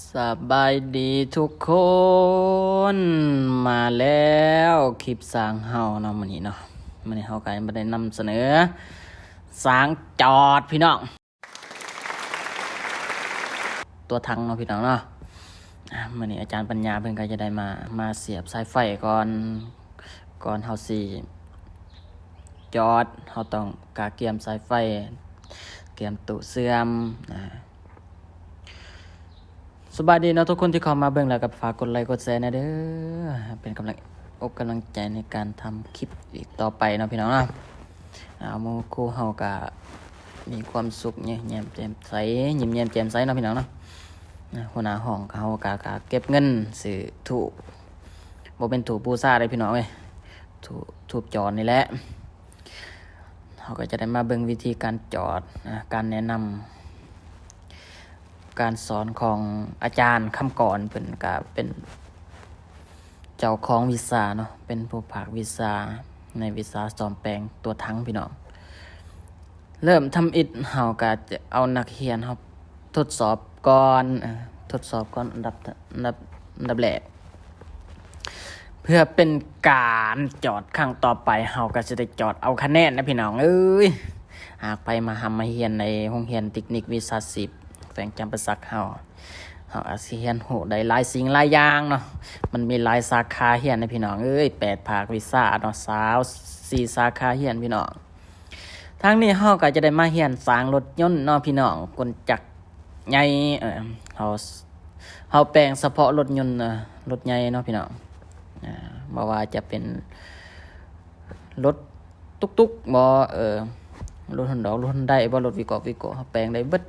สบายดีทุกคน มาแล้วคลิปสางเฮาเนาะมื้อนี้เนาะมื้อนี้เฮาก็บ่ได้นำเสนอ สางจอดพี่น้อง ตัวถังเนาะพี่น้องเนาะมื้อนี้อาจารย์ปัญญาเพิ่นก็จะได้มา มาเสียบสายไฟก่อน ก่อนเฮาสิจอดเฮาต้องกาเกียมสายไฟ เกียมตู้เสื่อมอ่า สบายดีนะทุกคนที่เข้ามาเบิ่งแล้วก็ฝากกดไลค์กดแชร์นะเด้อเป็นกำลังอกกำลังใจในการทำคลิปอีกต่อไปนะพี่น้องนะเอาหมูคู่เฮาก็มีความสุขเนี่ยแย้มแจ่มใสยิ้มแย้มแจ่มใสนะพี่น้องนะหัวหน้าห้องเขาก็ก็เก็บเงินซื้อถูกบ่เป็นถูกปูซ่าเลยพี่น้องเว้ยถูกถูกจอดนี่แหละเขาก็จะได้มาเบิ่งวิธีการจอดนะการแนะนำ การสอนของอาจารย์คำก่อนเป็นกับเป็น เจ้าของวิชาเนาะเป็นผู้ภาควิชาในวิชาสอนแปลงตัวทั้งพี่น้อง เริ่มทำอิฐเฮาก็จะเอานักเรียนเฮาทดสอบก่อนทดสอบก่อนอันดับอันดับอันดับแรกเพื่อเป็นการจอดครั้งต่อไปเฮาก็จะได้จอดเอาคะแนนนะพี่น้องเอ้ยหากไปมาหำมาเรียนในโรงเรียนเทคนิควิชาศิลป์ แฝงจำประสักเฮาเฮาอาเฮียนโหได้หลายสิ่งหลายอย่างเนาะมันมีหลายสาขาเฮียนในพี่น้องเอ้ยแปดภาควิชาเนาะสาวสี่สาขาเฮียนพี่น้องทั้งนี้เฮาก็จะได้มาเฮียนสางรถยนต์เนาะพี่น้องกลจักใหญ่เออเฮาเฮาแปลงเฉพาะรถยนต์เอ่อรถใหญ่เนาะพี่น้องอ่าบ่ว่าจะเป็นรถตุกๆบ่เออรถฮอนดอกรถฮอนได้บ่รถวิโกวิกเฮาแปลงได้เบิด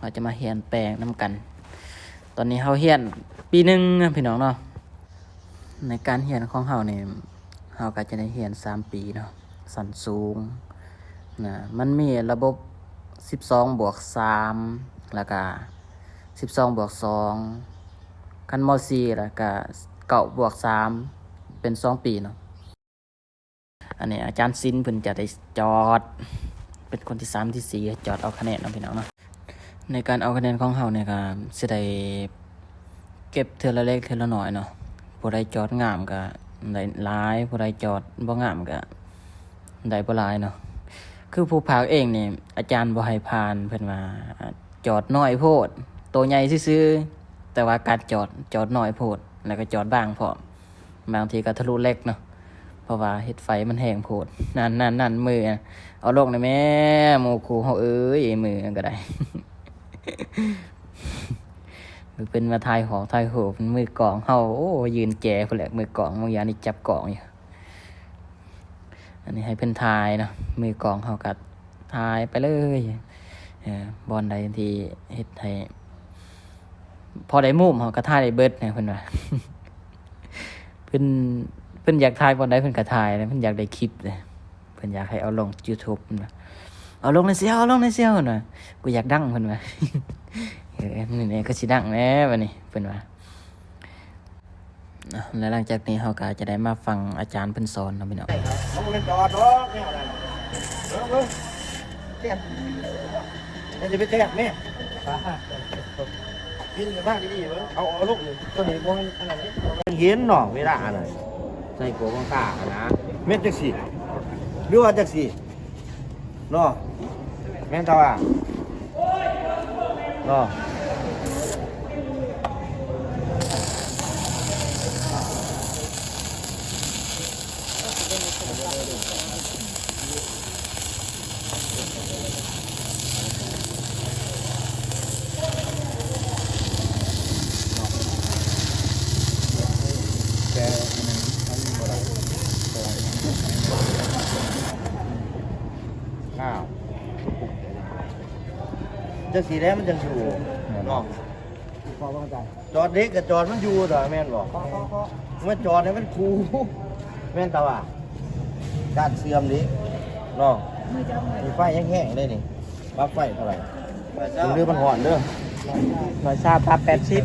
เราจะมาเฮียนแปลงน้ำกัน ตอนนี้เขาเฮียนปีหนึ่งพี่น้องเนาะในการเฮียนของเขาเนี่ยเขาก็จะได้เฮียนสามปีเนาะสันสูงนะมันมีระบบสิบสองบวกสามแล้วก็สิบสองบวกสองคันมสี่แล้วก็เก้าบวกสามเป็นสองปีเนาะอันนี้อาจารย์ซินเพิ่นจะได้จอด เป็นคนที่สามที่สี่จอดเอาคะแนนเนาะพี่น้องเนาะ ในการเอาคะแนนของเฮาเนี่ยก็สิได้เก็บเทือละเล็กเทือละน้อยเนาะผู้ใดจอดงามก็ได้หลายผู้ใดจอดบ่งามก็ได้บ่หลายเนาะคือผู้ภาคเองนี่อาจารย์บ่ให้ผ่านเพิ่นว่าจอดน้อยโพดตัวใหญ่ซื่อๆแต่ว่าการจอดจอดน้อยโพด แล้วก็จอดบางพร้อมบางทีก็ทะลุเล็กเนาะเพราะว่าเฮ็ดไฟมันแห้งโพดนั่นนั่นนั่นมือเอาลงได้แม่หมู่ครูเฮาเอ้ยมือก็ได้ เป็นมาทายหอทายโหเป็นมือกองเฮาโอ้ยืนแก่คนแหละมือกองบางอยานี่จับกองอยู่อันนี้ให้เพิ่อนทายนะมือกองเฮากัดทายไปเลยบอลใดที่เฮ็ดให้พอได้มุมเฮาก็ทายได้เบิดนี่ยเพิ่นว่าเพิ่นเพิ่นอยากทายบอลใดเพิ่นก็ทายนะเพิ่นอยากได้คลิปเลยเพิ่นอยากให้เอาลง YouTube นะเอาลงในเสียวเอาลงในเสียวหน่อยกูอยากดังเพิ่นว่า เออนี่นี่ก็สิดังแน่บัดนี้เพิ่นว่าอะแล้วหลังจากนี้เฮาก็จะได้มาฟังอาจารย์เพิ่นสอนเนาะพี่น้องมันเป็นจอดรถเนี่ยอะไรเออเว้ยเทียบมันจะไปแทบเนี่ยกินกันบ้างดีๆเว้ยเอาเอาลูกตัวนี้พวกอะไรนี่มันเห็นหน่อเวลาอะไรใส่กัวของข้าอะนะเม็ดจักสี่หรือว่าจักสี่เนาะแม่นเท่าอะเนาะ ข้าวจังสีแล้วมันจังอยู่เนาะจอดเด็กกับจอดมันอยู่แต่แม่นบอกมันจอดเนี่ยมันคูแม่นตาว่าการเสื่อมดิเนาะมีไฟแห้งๆเลยนี่บัฟไฟเท่าไหร่ดูเรือมันห่อนเด้อร้อยซาพับแปดสิบ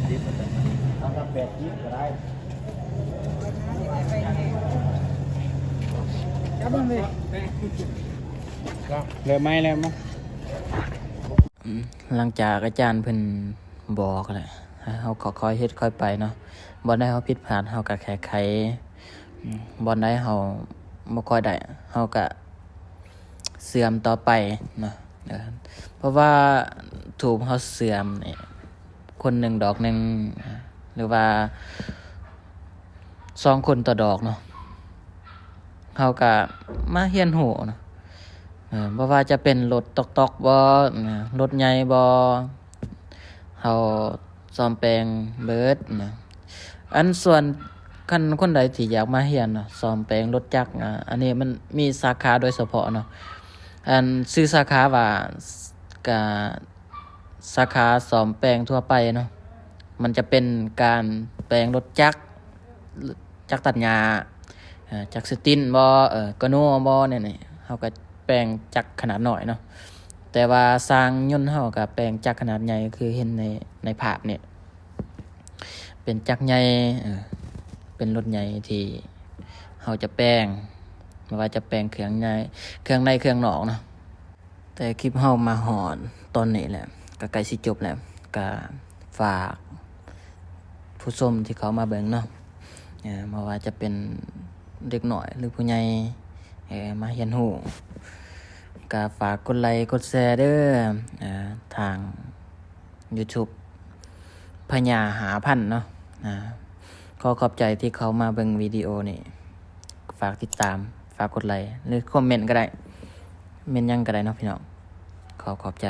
เอาทำแปดยิบก็ได้เริ่ม ไหมแล้วมั้งหลังจากอาจารย์เพิ่นบอกแหละเฮาค่อยเฮ็ดค่อยไปเนาะบ่ได้เฮาผิดพลาดเฮาก็แก้ไขอืมบ่ได้เฮาบ่ค่อยได้เฮาก็เสื่อมต่อไปเนาะเพราะว่าถูกเฮาเสื่อมเนี่ยคนหนึ่งดอกหนึ่งหรือว่าสองคนต่อดอกเนาะเฮาก็มาเฮียนหูเนาะ บ่ว่าจะเป็นรถตอกตอกบ่รถใหญ่บ่เฮาซ่อมแปลงเบิดนะอันส่วนคันคนใดที่อยากมาเรียนเนาะซ่อมแปลงรถจักรอะอันนี้มันมีสาขาโดยเฉพาะเนาะอันชื่อสาขาว่ากาสาขาซ่อมแปลงทั่วไปเนาะมันจะเป็นการแปลงรถจักรจักรตัดหญ้าอ่อจักรสตินบ่เออกโนบ่เนี่ยนี่เฮาก็ แปลงจักขนาดหน่อยเนาะแต่ว่าสร้างยนต์เฮากับแปลงจักขนาดใหญ่คือเห็นในในภาพเนี่ยเป็นจักใหญ่เป็นรถใหญ่ที่เฮาจะแปลงไม่ว่าจะแปลงเครื่องในเครื่องในเครื่องนอกเนาะแต่คลิปเฮามาหอนตอนนี้แหละก็ใกล้สิจบแล้วก็ฝากผู้ชมที่เขามาเบิ่งเนาะเออไม่ว่าจะเป็นเด็กหน่อยหรือผู้ใหญ่ เออมาเฮียนหูก็ฝากกดไลค์กดแชร์เด้ออ่าทาง YouTube พญาหาพันธ์เนาะอ่าขอขอบใจที่เขามาเบิ่งวิดีโอนี่ ฝากติดตาม ฝากกดไลค์หรือคอมเมนต์ก็ได้ เมนยังก็ได้เนาะพี่น้องขอขอบใจ